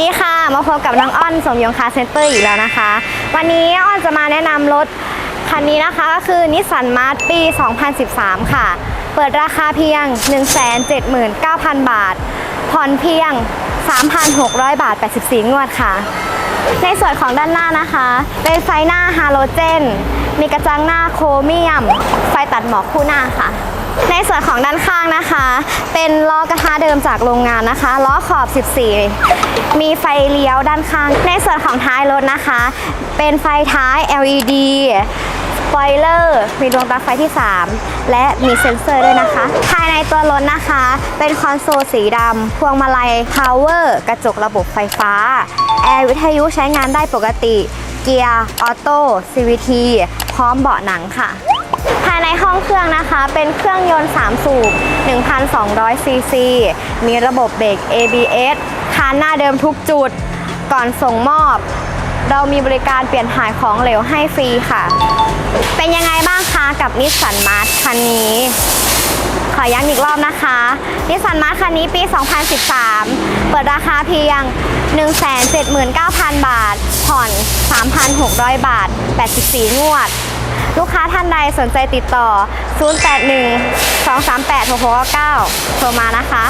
ดีค่ะ มาพบกับน้องอ้อนสมยงคาร์เซ็นเตอร์อีกแล้วนะคะ วันนี้อ้อนจะมาแนะนำรถคันนี้นะคะก็คือนิสสันมาร์ปี 2013 ค่ะ เปิดราคาเพียง 179,000 บาท ผ่อนเพียง 3,600 บาท 84 งวดค่ะ ในส่วนของด้านหน้านะคะ เป็นไฟหน้าฮาโลเจน มีกระจังหน้าโครเมียม ไฟตัดหมอกคู่หน้าค่ะ ในส่วนของด้านข้างนะคะ เป็นล้อกระทะเดิมจากโรงงานนะคะล้อขอบ 14 มีไฟเลี้ยวด้านข้าง ในส่วนของท้ายรถนะคะ เป็นไฟท้าย LED สปอยเลอร์ มีดวงตาไฟที่ 3 และมีเซ็นเซอร์ด้วยนะคะ ภายในตัวรถนะคะ เป็นคอนโซลสีดำ พวงมาลัย power กระจกระบบไฟฟ้า แอร์วิทยุใช้งานได้ปกติ เกียร์ ออโต้ CVT พร้อมเบาะหนังค่ะ ภายในห้องเครื่องนะคะ เป็นเครื่องยนต์ 3 สูบ 1,200 ซีซี มีระบบเบรก ABS คานหน้าเดิมทุกจุด ก่อนส่งมอบ เรามีบริการเปลี่ยนถ่ายของเหลวให้ฟรีค่ะ เป็นยังไงบ้างคะกับนิสสันมาร์ h คันนี้ขอย้ำอีกรอบนะคะนิสสันมาร์ h คันนี้ปี 2013 เปิดราคาเพียง 179,000 บาท ผ่อน 3,600 บาท 84 งวด ลูกค้าท่านใดสนใจติดต่อ 081 238 6699โทรมานะคะ